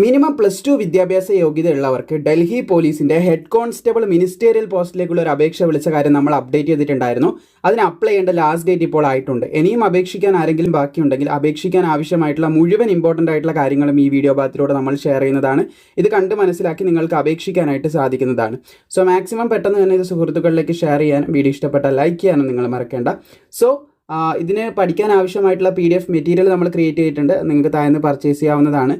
Minimum plus two വിദ്യാഭ്യാസ യോഗ്യതയുള്ളവർക്ക് ഡൽഹി പോലീസിന്റെ head constable ministerial പോസ്റ്റിലേക്കുള്ള ഒരു അപേക്ഷ വിളിച്ച കാര്യം നമ്മൾ അപ്ഡേറ്റ് ചെയ്തിട്ടുണ്ടായിരുന്നു. അതിന് അപ്ലൈ ചെയ്യേണ്ട ലാസ്റ്റ് ഡേറ്റ് ഇപ്പോൾ ആയിട്ടുണ്ട്. ഇനിയും അപേക്ഷിക്കാൻ ആരെങ്കിലും ബാക്കിയുണ്ടെങ്കിൽ അപേക്ഷിക്കാൻ ആവശ്യമായിട്ടുള്ള മുഴുവൻ ഇമ്പോർട്ടന്റ് ആയിട്ടുള്ള കാര്യങ്ങളും ഈ വീഡിയോ ഭാഗത്തിലൂടെ നമ്മൾ ഷെയർ ചെയ്യുന്നതാണ്. ഇത് കണ്ട് മനസ്സിലാക്കി നിങ്ങൾക്ക് അപേക്ഷിക്കാനായിട്ട് സാധിക്കുന്നതാണ്. സോ മാക്സിമം പെട്ടെന്ന് തന്നെ ഇത് സുഹൃത്തുക്കളിലേക്ക് ഷെയർ ചെയ്യാൻ വീഡിയോ ഇഷ്ടപ്പെട്ടാൽ ലൈക്ക് ചെയ്യാനും നിങ്ങൾ മറക്കേണ്ട. സോ ഇതിന് പഠിക്കാൻ ആവശ്യമായിട്ടുള്ള പി ഡി എഫ് മെറ്റീരിയൽ നമ്മൾ ക്രിയേറ്റ് ചെയ്തിട്ടുണ്ട്. നിങ്ങൾക്ക് താഴ്ന്ന് പർച്ചേസ് ചെയ്യാവുന്നതാണ്.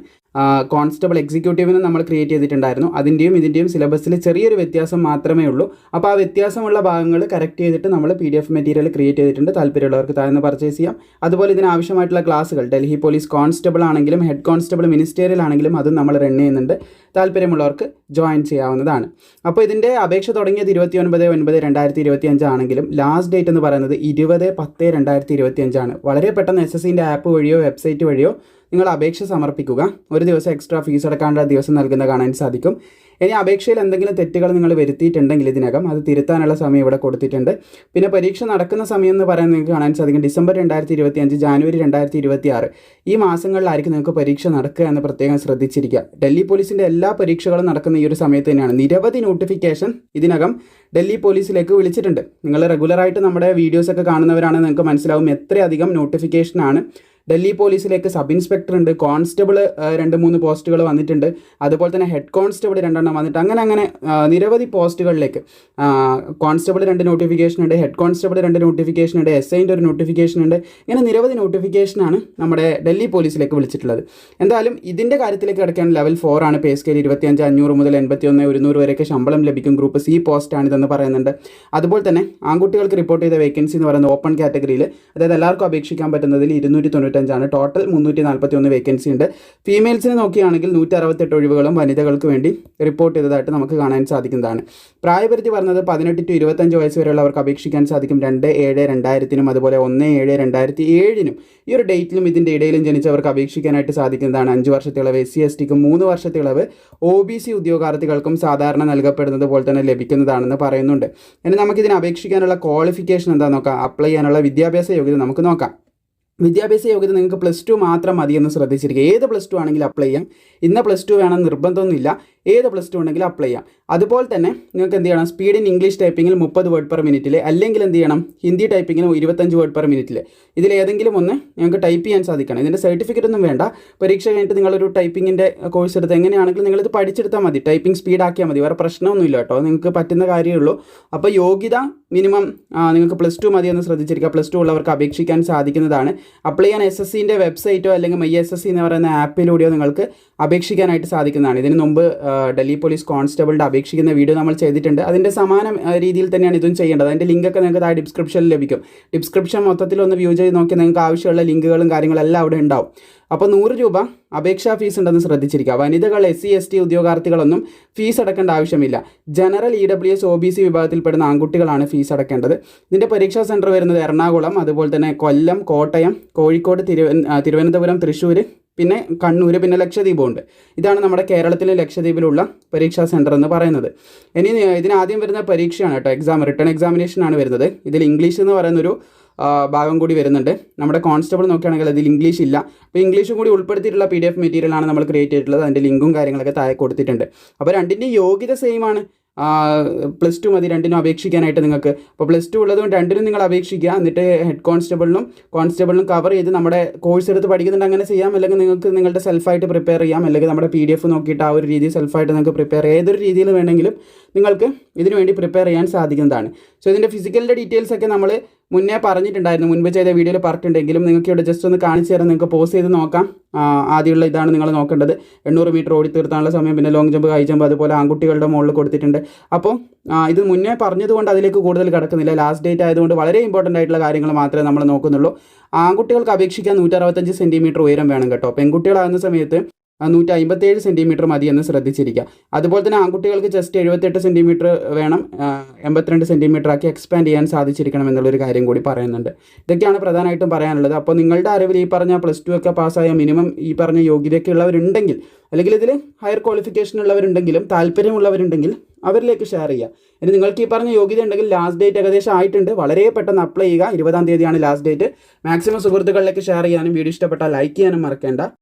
കോൺസ്റ്റബിൾ എക്സിക്യൂട്ടീവിന് നമ്മൾ ക്രിയേറ്റ് ചെയ്തിട്ടുണ്ടായിരുന്നു. അതിന്റെയും ഇതിന്റെയും സിലബസിൽ ചെറിയൊരു വ്യത്യാസം മാത്രമേ ഉള്ളൂ. അപ്പോൾ ആ വ്യത്യാസമുള്ള ഭാഗങ്ങൾ കറക്റ്റ് ചെയ്തിട്ട് നമ്മൾ P D F material create ചെയ്തിട്ടുണ്ട്. താല്പര്യമുള്ളവർക്ക് താഴ്ന്ന് പർച്ചേസ് ചെയ്യാം. അതുപോലെ ഇതിന് ആവശ്യമായിട്ടുള്ള ക്ലാസ്സുകൾ ഡൽഹി പോലീസ് കോൺസ്റ്റബിൾ ആണെങ്കിലും ഹെഡ് കോൺസ്റ്റബിൾ മിനിസ്റ്റേറിയൽ ആണെങ്കിലും അതും നമ്മൾ റൺ ചെയ്യുന്നുണ്ട്. താല്പര്യമുള്ളവർക്ക് ജോയിൻ ചെയ്യാവുന്നതാണ്. അപ്പോൾ ഇതിന്റെ അപേക്ഷ തുടങ്ങിയത് ഇരുപത്തി ഒൻപത് ഒൻപത് രണ്ടായിരത്തി ഇരുപത്തി അഞ്ചാണെങ്കിലും ലാസ്റ്റ് ഡേറ്റ് എന്ന് പറയുന്നത് ഇരുപത് പത്ത് രണ്ടായിരത്തി ഇരുപത്തി അഞ്ചാണ് വളരെ പെട്ടെന്ന് എസ് എസ് സിന്റെ ആപ്പ് വഴിയോ വെബ്സൈറ്റ് വഴിയോ നിങ്ങൾ അപേക്ഷ സമർപ്പിക്കുക. ഒരു ദിവസം എക്സ്ട്രാ ഫീസ് അടക്കാനുള്ള ദിവസം നൽകുന്ന കാണാൻ സാധിക്കും. ഇനി അപേക്ഷയിൽ എന്തെങ്കിലും തെറ്റുകൾ നിങ്ങൾ വരുത്തിയിട്ടുണ്ടെങ്കിൽ ഇതിനകം അത് തിരുത്താനുള്ള സമയം ഇവിടെ കൊടുത്തിട്ടുണ്ട്. പിന്നെ പരീക്ഷ നടക്കുന്ന സമയം എന്ന് പറയാൻ നിങ്ങൾക്ക് കാണാൻ സാധിക്കും. ഡിസംബർ രണ്ടായിരത്തി ഇരുപത്തി അഞ്ച് ജാനുവരി രണ്ടായിരത്തി ഇരുപത്തി ആറ് ഈ മാസങ്ങളിലായിരിക്കും നിങ്ങൾക്ക് പരീക്ഷ നടക്കുക എന്ന് പ്രത്യേകം ശ്രദ്ധിച്ചിരിക്കുക. ഡൽഹി പോലീസിന്റെ എല്ലാ പരീക്ഷകളും നടക്കുന്ന ഈ ഒരു സമയത്ത് തന്നെയാണ് നിരവധി നോട്ടിഫിക്കേഷൻ ഇതിനകം ഡൽഹി പോലീസിലേക്ക് വിളിച്ചിട്ടുണ്ട്. നിങ്ങൾ റെഗുലറായിട്ട് നമ്മുടെ വീഡിയോസൊക്കെ കാണുന്നവരാണെന്ന് നിങ്ങൾക്ക് മനസ്സിലാവും. എത്രയധികം നോട്ടിഫിക്കേഷനാണ് ഡൽഹി പോലീസിലേക്ക് സബ് ഇൻസ്പെക്ടർ ഉണ്ട് കോൺസ്റ്റബിൾ രണ്ട് മൂന്ന് പോസ്റ്റുകൾ വന്നിട്ടുണ്ട്. അതുപോലെ തന്നെ ഹെഡ് കോൺസ്റ്റബിൾ രണ്ടെണ്ണം വന്നിട്ട് അങ്ങനെ അങ്ങനെ നിരവധി പോസ്റ്റുകളിലേക്ക് കോൺസ്റ്റബിൾ രണ്ട് നോട്ടിഫിക്കേഷൻ ഉണ്ട് ഹെഡ് കോൺസ്റ്റബിൾ രണ്ട് നോട്ടിഫിക്കേഷൻ ഉണ്ട് എസ് ഐന്റെ ഒരു നോട്ടിഫിക്കേഷൻ ഉണ്ട്. ഇങ്ങനെ നിരവധി നോട്ടിഫിക്കേഷനാണ് നമ്മുടെ ഡൽഹി പോലീസിലേക്ക് വിളിച്ചിട്ടുള്ളത്. എന്തായാലും ഇതിന്റെ കാര്യത്തിലേക്ക് കിടക്കാൻ ലെവൽ ഫോർ ആണ്. പേ സ്കെയിൽ ഇരുപത്തിയഞ്ച് അഞ്ഞൂറ് മുതൽ എൺപത്തി ഒന്ന് ഒരുന്നൂറ് വരെയൊക്കെ ശമ്പളം ലഭിക്കും. ഗ്രൂപ്പ് സി പോസ്റ്റാണ് ഇതെന്ന് പറയുന്നുണ്ട്. അതുപോലെ തന്നെ ആൺകുട്ടികൾക്ക് റിപ്പോർട്ട് ചെയ്ത വേക്കൻസി എന്ന് പറയുന്ന ഓപ്പൺ കാറ്റഗറിയിൽ അതായത് എല്ലാവർക്കും അപേക്ഷിക്കാൻ പറ്റുന്നതിൽ ഇരുന്നൂറ്റി തൊണ്ണൂറ്റഞ്ചാണ് ടോട്ടൽ മുന്നൂറ്റി നാൽപ്പത്തി ഒന്ന് വേക്കൻസി ഉണ്ട്. ഫീമെയിൽസിനെ നോക്കുകയാണെങ്കിൽ നൂറ്റി അറുപത്തെട്ട് ഒഴിവുകളും വനിതകൾക്ക് വേണ്ടി റിപ്പോർട്ട് ചെയ്തതായിട്ട് നമുക്ക് കാണാൻ സാധിക്കുന്നതാണ്. പ്രായപരിധി പറഞ്ഞത് പതിനെട്ട് ടു ഇരുപത്തഞ്ച് വയസ്സ് വരെയുള്ളവർക്ക് അപേക്ഷിക്കാൻ സാധിക്കും. രണ്ട് ഏഴ് രണ്ടായിരത്തിനും അതുപോലെ ഒന്ന് ഏഴ് രണ്ടായിരത്തി ഏഴിനും ഈ ഒരു ഡേറ്റിലും ഇതിന്റെ ഇടയിലും ജനിച്ചവർക്ക് അപേക്ഷിക്കാനായിട്ട് സാധിക്കുന്നതാണ്. അഞ്ച് വർഷത്തെ ഇളവ് എസ് സി എസ് ടിക്കും മൂന്ന് വർഷത്തെ ഇളവ് ഒ ബി സി ഉദ്യോഗാർത്ഥികൾക്കും സാധാരണ നൽകപ്പെടുന്നത് പോലെ തന്നെ ലഭിക്കുന്നതാണെന്ന് പറയുന്നുണ്ട്. ഇനി നമുക്കിതിന് അപേക്ഷിക്കാനുള്ള ക്വാളിഫിക്കേഷൻ എന്താ നോക്കാം. അപ്ലൈ ചെയ്യാനുള്ള വിദ്യാഭ്യാസ യോഗ്യത നമുക്ക് നോക്കാം. വിദ്യാഭ്യാസ യോഗ്യത നിങ്ങൾക്ക് പ്ലസ് ടു മാത്രം മതിയെന്ന് ശ്രദ്ധിച്ചിരിക്കുക. ഏത് പ്ലസ് ടു ആണെങ്കിലും അപ്ലൈ ചെയ്യാം. ഇന്ന പ്ലസ് ടു വേണം നിർബന്ധമൊന്നുമില്ല. ഏത് പ്ലസ് ടു ഉണ്ടെങ്കിലും അപ്ലൈ ചെയ്യാം. അതുപോലെ തന്നെ നിങ്ങൾക്ക് എന്ത് ചെയ്യണം? സ്പീഡ് ഇൻ ഇംഗ്ലീഷ് ടൈപ്പിങ്ങിൽ മുപ്പത് വേർഡ് പെർ മിനിറ്റിൽ അല്ലെങ്കിൽ എന്ത് ചെയ്യണം? ഹിന്ദി ടൈപ്പിങ്ങിന് ഇരുപത്തഞ്ച് വേർഡ് പെർ മിനിറ്റിൽ ഇതിൽ ഏതെങ്കിലും ഒന്ന് നിങ്ങൾക്ക് ടൈപ്പ് ചെയ്യാൻ സാധിക്കണം. ഇതിന്റെ സർട്ടിഫിക്കറ്റ് ഒന്നും വേണ്ട. പരീക്ഷ കഴിഞ്ഞിട്ട് നിങ്ങളൊരു ടൈപ്പിങ്ങിന്റെ കോഴ്സ് എടുത്ത് എങ്ങനെയാണെങ്കിലും നിങ്ങളിത് പഠിച്ചെടുത്താൽ മതി. ടൈപ്പിംഗ് സ്പീഡ് ആക്കിയാൽ മതി. വേറെ പ്രശ്നമൊന്നുമില്ല കേട്ടോ. നിങ്ങൾക്ക് പറ്റുന്ന കാര്യമേ ഉള്ളൂ. അപ്പോൾ യോഗ്യത മിനിമം നിങ്ങൾക്ക് പ്ലസ് ടു മതി എന്ന് ശ്രദ്ധിച്ചിരിക്കുക. പ്ലസ് ടു ഉള്ളവർക്ക് അപേക്ഷിക്കാൻ സാധിക്കുന്നതാണ്. അപ്ലൈ ചെയ്യാൻ എസ് എസ് സിന്റെ വെബ്സൈറ്റോ അല്ലെങ്കിൽ മൈ എസ് എസ് സി എന്ന് പറയുന്ന ആപ്പിലൂടെയോ നിങ്ങൾക്ക് അപേക്ഷിക്കാനായിട്ട് സാധിക്കുന്നതാണ്. ഇതിന് മുമ്പ് ഡൽഹി പോലീസ് കോൺസ്റ്റബിളിന്റെ അപേക്ഷിക്കുന്ന വീഡിയോ നമ്മൾ ചെയ്തിട്ടുണ്ട്. അതിന്റെ സമാന രീതിയിൽ തന്നെയാണ് ഇതും ചെയ്യേണ്ടത്. അതിന്റെ ലിങ്കൊക്കെ നിങ്ങൾക്ക് താഴെ ഡിസ്ക്രിപ്ഷനിൽ ലഭിക്കും. ഡിസ്ക്രിപ്ഷൻ മൊത്തത്തിൽ ഒന്ന് വ്യൂ ചെയ്ത് നോക്കി നിങ്ങൾക്ക് ആവശ്യമുള്ള ലിങ്കുകളും കാര്യങ്ങളെല്ലാം അവിടെ ഉണ്ടാവും. അപ്പോൾ നൂറ് രൂപ അപേക്ഷാ ഫീസ് ഉണ്ടെന്ന് ശ്രദ്ധിച്ചിരിക്കുക. വനിതകൾ എസ് സി എസ് ടി ഉദ്യോഗാർത്ഥികളൊന്നും ഫീസ് അടക്കേണ്ട ആവശ്യമില്ല. General E W S O B C വിഭാഗത്തിൽപ്പെടുന്ന ആൺകുട്ടികളാണ് ഫീസ് അടക്കേണ്ടത്. ഇതിന്റെ പരീക്ഷാ സെന്റർ വരുന്നത് എറണാകുളം അതുപോലെ തന്നെ കൊല്ലം കോട്ടയം കോഴിക്കോട് തിരുവനന്തപുരം തൃശ്ശൂർ പിന്നെ കണ്ണൂർ പിന്നെ ലക്ഷദ്വീപും ഉണ്ട്. ഇതാണ് നമ്മുടെ കേരളത്തിലെ ലക്ഷദ്വീപിലുള്ള പരീക്ഷാ സെന്റർ എന്ന് പറയുന്നത്. ഇനി ഇതിനാദ്യം വരുന്ന പരീക്ഷയാണ് കേട്ടോ എക്സാം റിട്ടേൺ എക്സാമിനേഷനാണ് വരുന്നത്. ഇതിൽ ഇംഗ്ലീഷ് എന്ന് പറയുന്നൊരു ഭാഗം കൂടി വരുന്നുണ്ട്. നമ്മുടെ കോൺസ്റ്റബിൾ നോക്കുകയാണെങ്കിൽ അതിൽ ഇംഗ്ലീഷ് ഇല്ല. അപ്പോൾ ഇംഗ്ലീഷും കൂടി ഉൾപ്പെടുത്തിയിട്ടുള്ള പി ഡി എഫ് മെറ്റീരിയലാണ് നമ്മൾ ക്രിയേറ്റ് ചെയ്തിട്ടുള്ളത്. അതിന്റെ ലിങ്കും കാര്യങ്ങളൊക്കെ താഴെ കൊടുത്തിട്ടുണ്ട്. അപ്പോൾ രണ്ടിന്റെയും യോഗ്യത സെയിം ആണ്. പ്ലസ് ടു മതി രണ്ടിനും അപേക്ഷിക്കാനായിട്ട് നിങ്ങൾക്ക്. അപ്പോൾ പ്ലസ് ടു ഉള്ളതുകൊണ്ട് രണ്ടിനും നിങ്ങൾ അപേക്ഷിക്കുക. എന്നിട്ട് ഹെഡ് കോൺസ്റ്റബിളിനും കോൺസ്റ്റബിളിനും കവർ ചെയ്ത് നമ്മുടെ കോഴ്സ് എടുത്ത് പഠിക്കുന്നുണ്ട് അങ്ങനെ ചെയ്യാം. അല്ലെങ്കിൽ നിങ്ങൾക്ക് നിങ്ങളുടെ സെൽഫായിട്ട് പ്രിപ്പയർ ചെയ്യാം. അല്ലെങ്കിൽ നമ്മുടെ പി ഡി എഫ് നോക്കിയിട്ട് ആ ഒരു രീതിയിൽ സെൽഫായിട്ട് നിങ്ങൾക്ക് പ്രിപ്പയർ ചെയ്യാം. ഏതൊരു രീതിയിൽ വേണമെങ്കിലും നിങ്ങൾക്ക് ഇതിനുവേണ്ടി പ്രിപ്പയർ ചെയ്യാൻ സാധിക്കുന്നതാണ്. സോ ഇതിന്റെ ഫിസിക്കലിന്റെ ഡീറ്റെയിൽസ് ഒക്കെ നമ്മൾ മുന്നേ പറഞ്ഞിട്ടുണ്ടായിരുന്നു മുൻപ് ചെയ്ത വീഡിയോയിൽ പറഞ്ഞിട്ടുണ്ടെങ്കിലും നിങ്ങൾക്ക് ഇവിടെ ജസ്റ്റ് ഒന്ന് കാണിച്ചു തരാം നിങ്ങൾക്ക് പോസ് ചെയ്ത് നോക്കാം. ആദ്യമുള്ള ഇതാണ് നിങ്ങൾ നോക്കേണ്ടത്. എണ്ണൂറ് മീറ്റർ ഓടി തീർത്താനുള്ള സമയം പിന്നെ ലോങ് ജമ്പ് ഹൈ ജമ്പ് അതുപോലെ ആൺകുട്ടികളുടെ മുകളിൽ കൊടുത്തിട്ടുണ്ട്. അപ്പോൾ ഇത് മുന്നേ പറഞ്ഞതുകൊണ്ട് അതിലേക്ക് കൂടുതൽ കിടക്കുന്നില്ല. ലാസ്റ്റ് ഡേറ്റ് ആയതുകൊണ്ട് വളരെ ഇമ്പോർട്ടന്റ് ആയിട്ടുള്ള കാര്യങ്ങൾ മാത്രമേ നമ്മൾ നോക്കുന്നുള്ളൂ. ആൺകുട്ടികൾക്ക് അപേക്ഷിക്കാൻ നൂറ്ററുപത്തഞ്ച് സെന്റിമീറ്റർ ഉയരം വേണം കേട്ടോ. പെൺകുട്ടികളാകുന്ന സമയത്ത് നൂറ്റി അമ്പത്തേഴ് സെന്റിമീറ്റർ മതി എന്ന് ശ്രദ്ധിച്ചിരിക്കുക. അതുപോലെ തന്നെ ആൺകുട്ടികൾക്ക് ജസ്റ്റ് എഴുപത്തെട്ട് സെന്റിമീറ്റർ വേണം എൺപത്തിരണ്ട് സെന്റിമീറ്റർ ആക്കി എക്സ്പാൻഡ് ചെയ്യാൻ സാധിച്ചിരിക്കണം എന്നുള്ളൊരു കാര്യം കൂടി പറയുന്നുണ്ട്. ഇതൊക്കെയാണ് പ്രധാനമായിട്ടും പറയാനുള്ളത്. അപ്പോൾ നിങ്ങളുടെ അറിവിൽ ഈ പറഞ്ഞ പ്ലസ് ടു ഒക്കെ പാസ്സായ മിനിമം ഈ പറഞ്ഞ യോഗ്യതയൊക്കെ ഉള്ളവരുണ്ടെങ്കിൽ അല്ലെങ്കിൽ ഇതിൽ ഹയർ ക്വാളിഫിക്കേഷൻ ഉള്ളവരുണ്ടെങ്കിലും താല്പര്യമുള്ളവരുണ്ടെങ്കിൽ അവരിലേക്ക് ഷെയർ ചെയ്യുക. ഇനി നിങ്ങൾക്ക് ഈ പറഞ്ഞ യോഗ്യത ഉണ്ടെങ്കിൽ ലാസ്റ്റ് ഡേറ്റ് ഏകദേശം ആയിട്ടുണ്ട്. വളരെ പെട്ടെന്ന് അപ്ലൈ ചെയ്യുക. ഇരുപതാം തീയതിയാണ് ലാസ്റ്റ് ഡേറ്റ് മാക്സിമം സുഹൃത്തുക്കളിലേക്ക് ഷെയർ ചെയ്യാനും വീഡിയോ ഇഷ്ടപ്പെട്ടാൽ ലൈക്ക് ചെയ്യാനും മറക്കേണ്ട.